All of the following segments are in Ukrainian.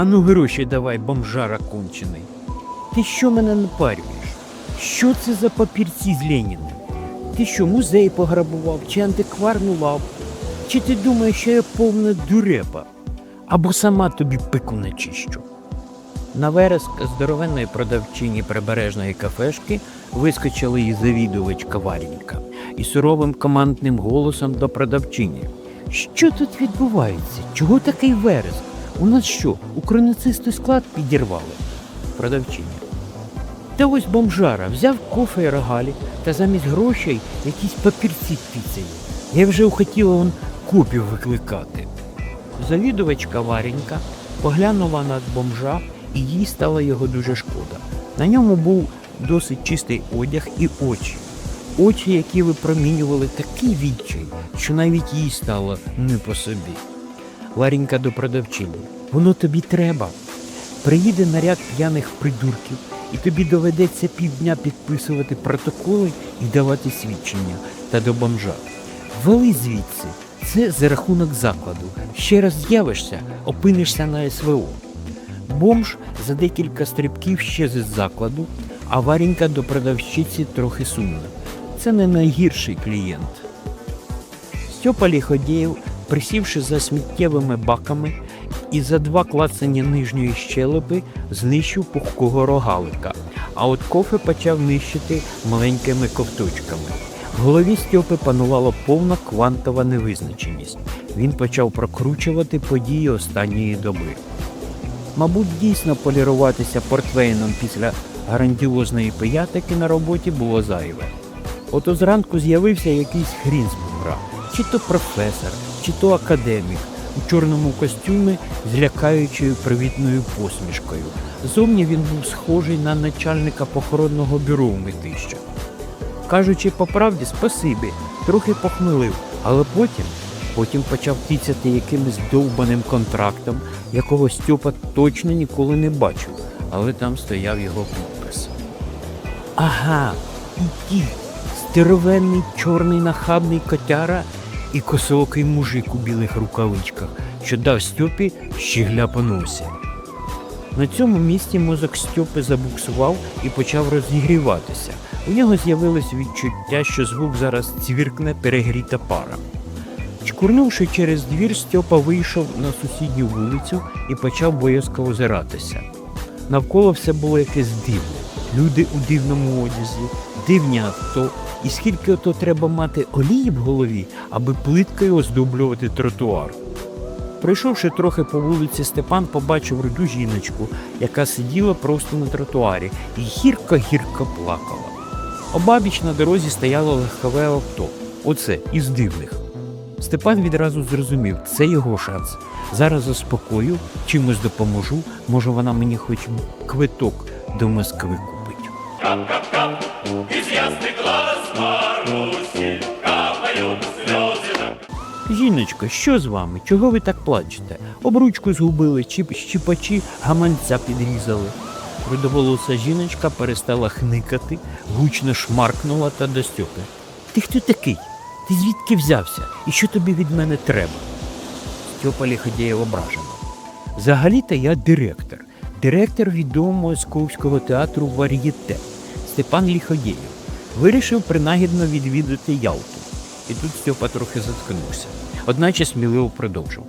Ану гроші давай, бомжара кончений. Ти що мене напарюєш? Що це за папірці з Леніним? Ти що, музей пограбував, чи антикварну лавку? Чи ти думаєш, що я повна дурепа? Або сама тобі пику начищу? На вереск здоровенної продавчині прибережної кафешки вискочила її завідувачка Варінька і суровим командним голосом до продавчині. Що тут відбувається? Чого такий вереск? У нас що, украницистий склад підірвали? Продавчиня. Та ось бомжара взяв кофе і рогалі та замість грошей якісь папірці піцею. Я вже хотіла он копів викликати. Завідувачка Варенька поглянула на бомжа, і їй стало його дуже шкода. На ньому був досить чистий одяг і очі. Очі, які випромінювали такий відчай, що навіть їй стало не по собі. Варенька до продавчині. Воно тобі треба. Приїде наряд п'яних придурків, і тобі доведеться півдня підписувати протоколи і давати свідчення та до бомжа. Вали звідси, це за рахунок закладу. Ще раз з'явишся, опинишся на СВО. Бомж за декілька стрибків щез із закладу, а Варенька до продавщиці трохи сумна. Це не найгірший клієнт. Стьопа Ліходєєв, присівши за сміттєвими баками і за два клацання нижньої щелепи, знищив пухкого рогалика, а от кофе почав нищити маленькими ковточками. В голові Стьопи панувала повна квантова невизначеність. Він почав прокручувати події останньої доби. Мабуть, дійсно поліруватися портвейном після грандіозної пиятики на роботі було зайве. Ото зранку з'явився якийсь хрін з бугра, чи то професор, чи то академік у чорному костюмі з лякаючою привітною посмішкою. Зовні він був схожий на начальника похоронного бюро у метища. Кажучи по правді, спасибі, трохи похмелив, але потім, потім почав тицяти якимось довбаним контрактом, якого Стьопа точно ніколи не бачив, але там стояв його підпис. Ага, і ті, здоровенний чорний нахабний котяра і косоокий мужик у білих рукавичках, що дав Стьопі щігля по носі. На цьому місці мозок Стьопи забуксував і почав розігріватися. У нього з'явилось відчуття, що звук зараз цвіркне перегріта пара. Чкурнувши через двір, Стьопа вийшов на сусідню вулицю і почав боязко озиратися. Навколо все було якесь дивне. Люди у дивному одязі, дивні авто, і скільки ото треба мати олії в голові, аби плиткою оздоблювати тротуар. Пройшовши трохи по вулиці, Степан побачив руду жіночку, яка сиділа просто на тротуарі і гірко-гірко плакала. Обабіч на дорозі стояло легкове авто. Оце із дивних. Степан відразу зрозумів, це його шанс. Зараз заспокою, чимось допоможу, може вона мені хоч квиток до Москви купить. Жіночко, що з вами? Чого ви так плачете? Обручку згубили, чи щіпачі гаманця підрізали. Рудоволоса жіночка перестала хникати, гучно шмаркнула та до. Ти хто такий? Ти звідки взявся? І що тобі від мене треба? Стьопа Ліходєєв ображено. Взагалі-то я директор. Директор відомого московського театру Вар'єте Степан Ліходєєв. Вирішив принагідно відвідати Ялту. І тут Стьопа трохи заткнувся. Одначе сміливо продовжив.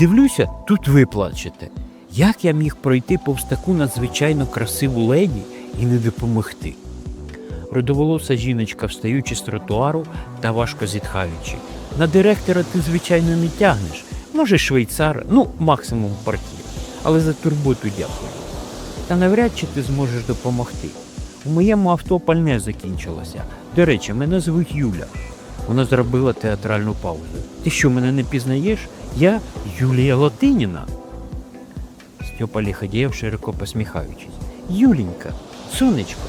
Дивлюся, тут ви плачете. Як я міг пройти повз таку надзвичайно красиву леді і не допомогти? Рудоволоса жіночка, встаючи з тротуару та важко зітхаючи. На директора ти, звичайно, не тягнеш. Може, швейцар, ну, максимум портір. Але за турботу дякую. Та навряд чи ти зможеш допомогти. У моєму авто пальне закінчилося. До речі, мене звуть Юля. Вона зробила театральну паузу. Ти що, мене не пізнаєш? Я Юлія Латиніна. Стьопа Ліходєєв, широко посміхаючись. Юленька, сонечко,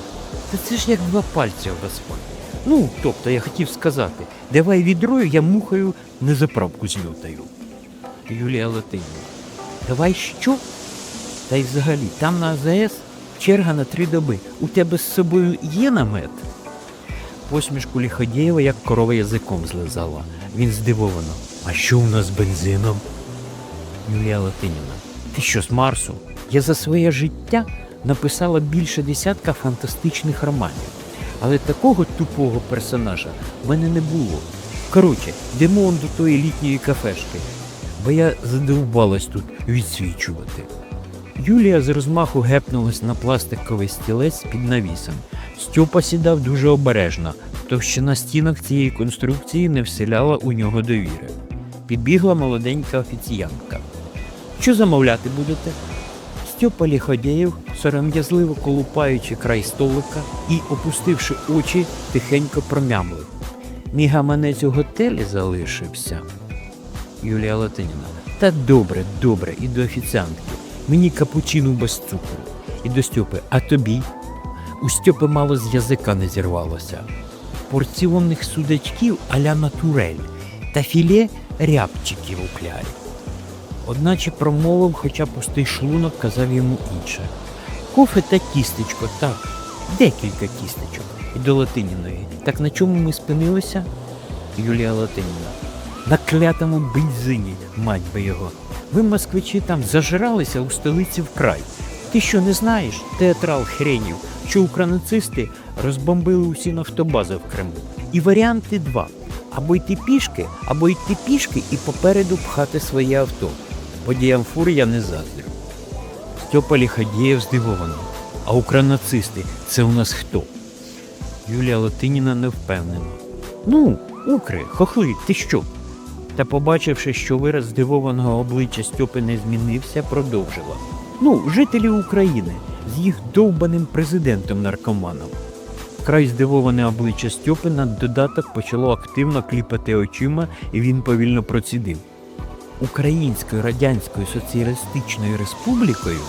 та це ж як два пальці об асфальт. Ну, тобто, я хотів сказати, давай відрою, я мухаю на заправку зльотаю. Юлія Латинівна. Давай що? Та й взагалі, там на АЗС черга на три доби. У тебе з собою є намет? Посмішку Ліходєєва, як корова язиком злизала. Він здивовано. А що у нас з бензином? Юлія Латинівна. Ти що з Марсу? Я за своє життя написала більше десятка фантастичних романів. Але такого тупого персонажа в мене не було. Коротше, йдемо до тої літньої кафешки, бо я задовбалась тут відсвічувати. Юлія з розмаху гепнулась на пластиковий стілець під навісом. Стьопа сідав дуже обережно, товщина стінок цієї конструкції не вселяла у нього довіри. Підбігла молоденька офіціянтка. Що замовляти будете? Стьопа Ліходєєв, сором'язливо колупаючи край столика і, опустивши очі, тихенько промямлив. Мій гаманець у готелі залишився. Юлія Латиніна. Та добре, добре, і до офіціантки. Мені капучину без цукру. І до Стьопи, а тобі? У Стьопи мало з язика не зірвалося. Порціонних судачків а-ля натурель та філе рябчиків у клярі. Одначе промовив, хоча пустий шлунок казав йому інше. Кофе та тістечко, так, декілька тістечок. І до Латиніної. Так на чому ми спинилися? Юлія Латиніна. На клятому бензині, мать би його. Ви, москвичі, там зажиралися у столиці вкрай. Ти що не знаєш, театрал хренів, що укранацисти розбомбили усі нафтобази в Криму. І варіанти два: або йти пішки, або йти пішки і попереду пхати своє авто. Подіям фур я не заздрю. Стьопа Ліходєєв здивовано. А укранацисти це у нас хто? Юлія Латиніна не впевнена. Ну, укри, хохли, ти що? Та побачивши, що вираз здивованого обличчя Стьопи не змінився, продовжила. Ну, жителі України з їх довбаним президентом наркоманом. Край здивоване обличчя Стьопи на додаток почало активно кліпати очима, і він повільно процідив. Українською Радянською Соціалістичною Республікою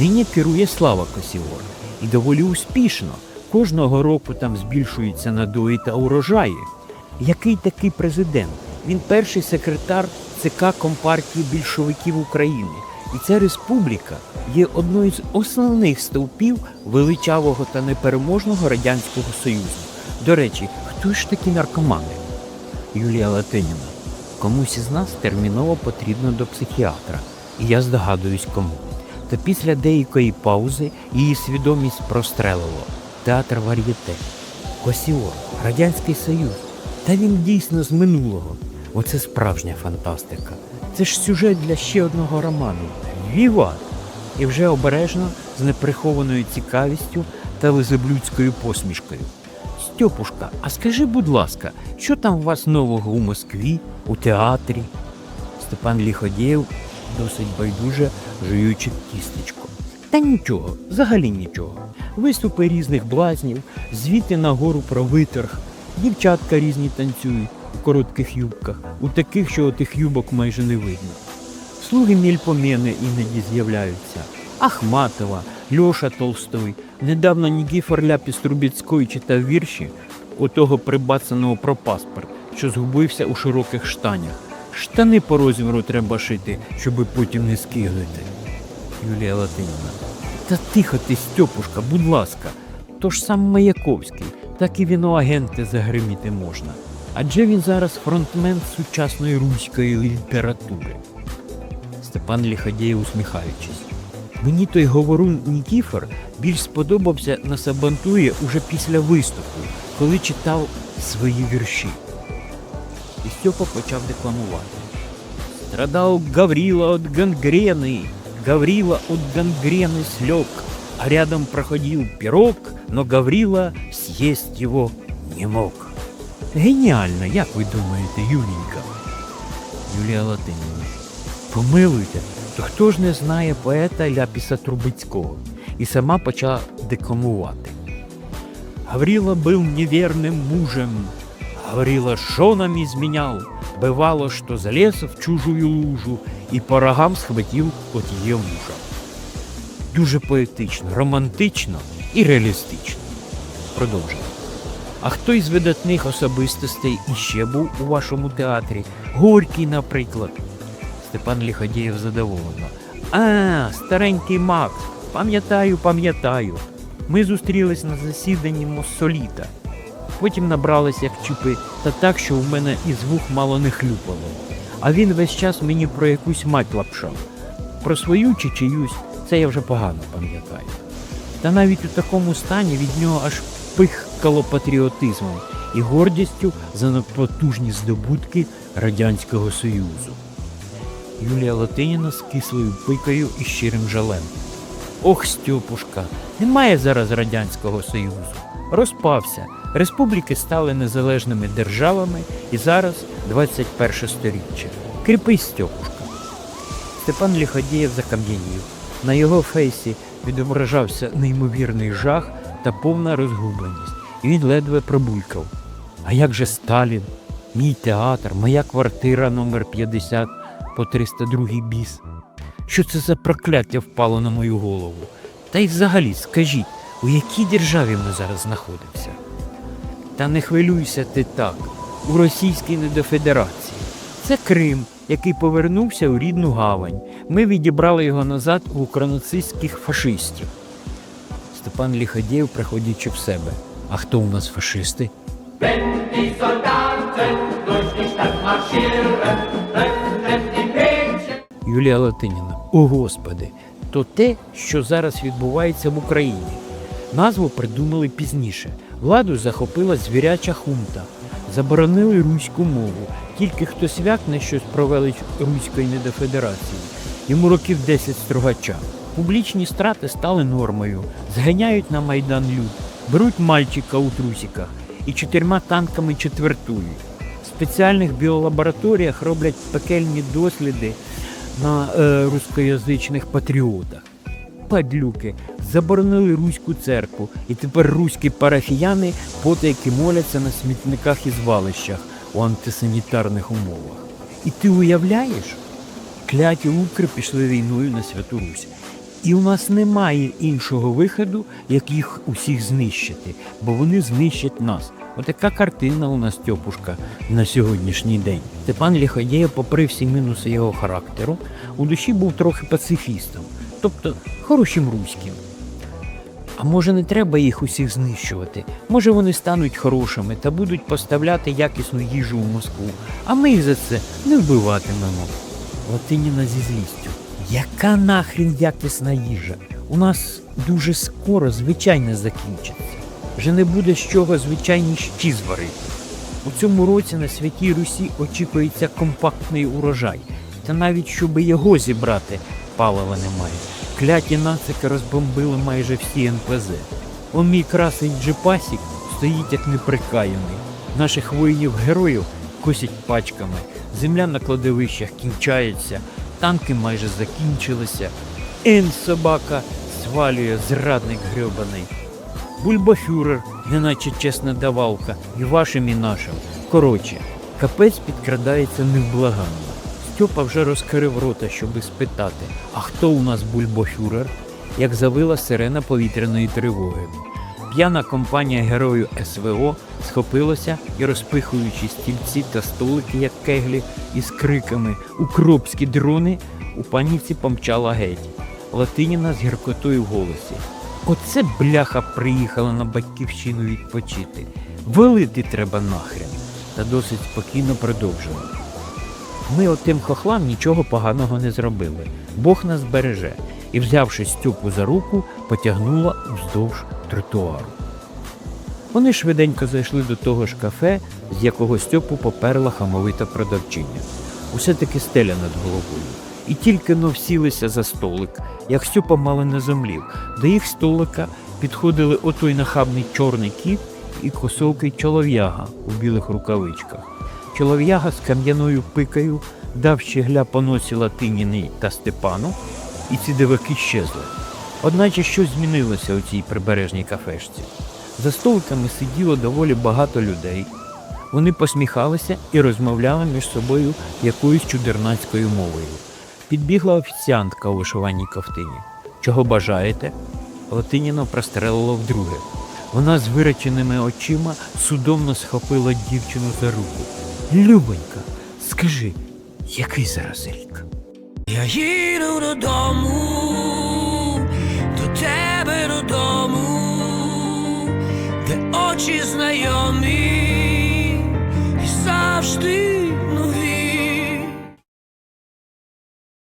нині керує Слава Косівор. І доволі успішно. Кожного року там збільшуються надої та урожаї. Який такий президент? Він перший секретар ЦК Компартії більшовиків України. І ця республіка є одною з основних стовпів величавого та непереможного Радянського Союзу. До речі, хто ж такі наркомани? Юлія Латиніна. Комусь із нас терміново потрібно до психіатра, і я здогадуюсь кому. Та після деякої паузи її свідомість прострелило. Театр вар'єте. Косіор, Радянський Союз. Та він дійсно з минулого. Оце справжня фантастика. Це ж сюжет для ще одного роману. Віват! І вже обережно, з неприхованою цікавістю та лизоблюдською посмішкою. Стьопушка, а скажи, будь ласка, що там у вас нового у Москві, у театрі? Степан Ліходєєв досить байдуже жуючи тістечко. Та нічого, взагалі нічого. Виступи різних блазнів, звіти на гору про виторг, дівчатка різні танцюють коротких юбках, у таких, що отих юбок майже не видно. Слуги мільпомени іноді з'являються. Ахматова, Льоша Толстой. Недавно Нікіфор Ляпіс Трубіцької читав вірші отого прибацаного про паспорт, що згубився у широких штанях. Штани по розміру треба шити, щоби потім не скиглити. Юлія Латинівна. Та тихо ти, Стьопушка, будь ласка. То ж сам Маяковський, так і віноагенти загриміти можна. Адже він зараз фронтмен сучасної руської літератури. Степан Ліходєєв усміхаючись. Мені той говорун Нікіфор більш сподобався на Сабантуї уже після виступу, коли читав свої вірші. І Степа почав декламувати. Страдал Гаврила от гангрены, Гаврила от гангрены слег, а рядом проходил пирог, но Гаврила съесть его не мог. Геніально, як ви думаєте, Юлінька? Юлія Латинівна. Помилуйте, то хто ж не знає поета Ляпіса Трубецького? І сама почала декламувати. Гаврила был неверным мужем, Гаврила шонами изменял, Бывало, что залез в чужую лужу І по рогам схватив от її мужа. Дуже поетично, романтично і реалістично. Продовжуємо. А хто із видатних особистостей іще був у вашому театрі? Горький, наприклад. Степан Ліходієв задоволено. А, старенький Макс. Пам'ятаю, пам'ятаю. Ми зустрілись на засіданні Моссоліта. Потім набрались як чупи, та так, що в мене із вух мало не хлюпало. А він весь час мені про якусь мать лапшав. Про свою чи чиюсь, це я вже погано пам'ятаю. Та навіть у такому стані від нього аж пихкало патріотизмом і гордістю за надпотужні здобутки Радянського Союзу. Юлія Латиніна з кислою пикою і щирим жалем. Ох, Стьопушка, немає зараз Радянського Союзу. Розпався. Республіки стали незалежними державами і зараз 21 сторіччя. Кріпись, Стьопушка. Степан Ліходієв закам'янів. На його фейсі відображався неймовірний жах та повна розгубленість. І він ледве пробулькав. А як же Сталін, мій театр, моя квартира номер 50 по 302 біс? Що це за прокляття впало на мою голову? Та й взагалі скажіть, у якій державі ми зараз знаходимося? Та не хвилюйся ти так. У Російській недофедерації. Це Крим, який повернувся у рідну гавань. Ми відібрали його назад у укранацистських фашистів. Степан Ліходєєв, приходячи в себе. А хто у нас фашисти? Юлія Латиніна. О Господи, то те, що зараз відбувається в Україні. Назву придумали пізніше. Владу захопила звіряча хунта. Заборонили руську мову. Тільки хто свякне щось про велич руської недофедерації. Йому років 10 строгача. Публічні страти стали нормою. Зганяють на майдан люд, беруть мальчика у трусіках і чотирма танками четвертують. В спеціальних біолабораторіях роблять пекельні досліди на е, рускоязичних патріотах. Падлюки заборонили руську церкву, і тепер руські парафіяни потайки моляться на смітниках і звалищах у антисанітарних умовах. І ти уявляєш? Кляті укри пішли війною на Святу Русь. І у нас немає іншого виходу, як їх усіх знищити, бо вони знищать нас. Отака картина у нас тьопушка на сьогоднішній день. Степан Ліходєєв, попри всі мінуси його характеру, у душі був трохи пацифістом, тобто хорошим руським. А може не треба їх усіх знищувати? Може вони стануть хорошими та будуть поставляти якісну їжу у Москву, а ми їх за це не вбиватимемо. Латиніна зі злістю. Яка нахрін якісна їжа? У нас дуже скоро звичайне закінчиться. Вже не буде з чого звичайні щі зварити. У цьому році на святій Русі очікується компактний урожай. Та навіть щоб його зібрати, палива немає. Кляті нацики розбомбили майже всі НПЗ. Он мій красий джипасік стоїть як неприкаяний. Наших воїнів-героїв косять пачками. Земля на кладовищах кінчається, танки майже закінчилися. Ен собака свалює зрадник грьобаний. Бульбафюрер, неначе чесна давалка, і вашим, і нашим. Коротше, капець підкрадається невблаганно. Стьопа вже розкрив рота, щоби спитати, а хто у нас бульбофюрер? Як завила сирена повітряної тривоги. П'яна компанія герою СВО схопилася і, розпихуючи стільці та столики, як кеглі, із криками Укропські дрони у паніці помчала геть. Латиніна з гіркотою в голосі. Оце бляха приїхала на батьківщину відпочити. Валити треба нахрен. Та досить спокійно продовжила. Ми отим хохлам нічого поганого не зробили. Бог нас береже. І, взявши Стьопу за руку, потягнула вздовж тротуару. Вони швиденько зайшли до того ж кафе, з якого Стьопу поперла хамовита продавчиня. Усе таки стеля над головою. І тільки но всілися за столик, як Стьопа мало не зомлів. До їх столика підходили отой нахабний чорний кіт і косовкий чолов'яга у білих рукавичках. Чолов'яга з кам'яною пикою дав щегля по носі Латиніни та Степану, і ці диваки щезли. Одначе щось змінилося у цій прибережній кафешці. За столиками сиділо доволі багато людей. Вони посміхалися і розмовляли між собою якоюсь чудернацькою мовою. Підбігла офіціантка у вишиваній ковтині. Чого бажаєте? Латиніно прострелило вдруге. Вона з виреченими очима судомно схопила дівчину за руку. Любонька, скажи, який зараз рік? Я їду додому, до тебе додому, де очі знайомі і завжди.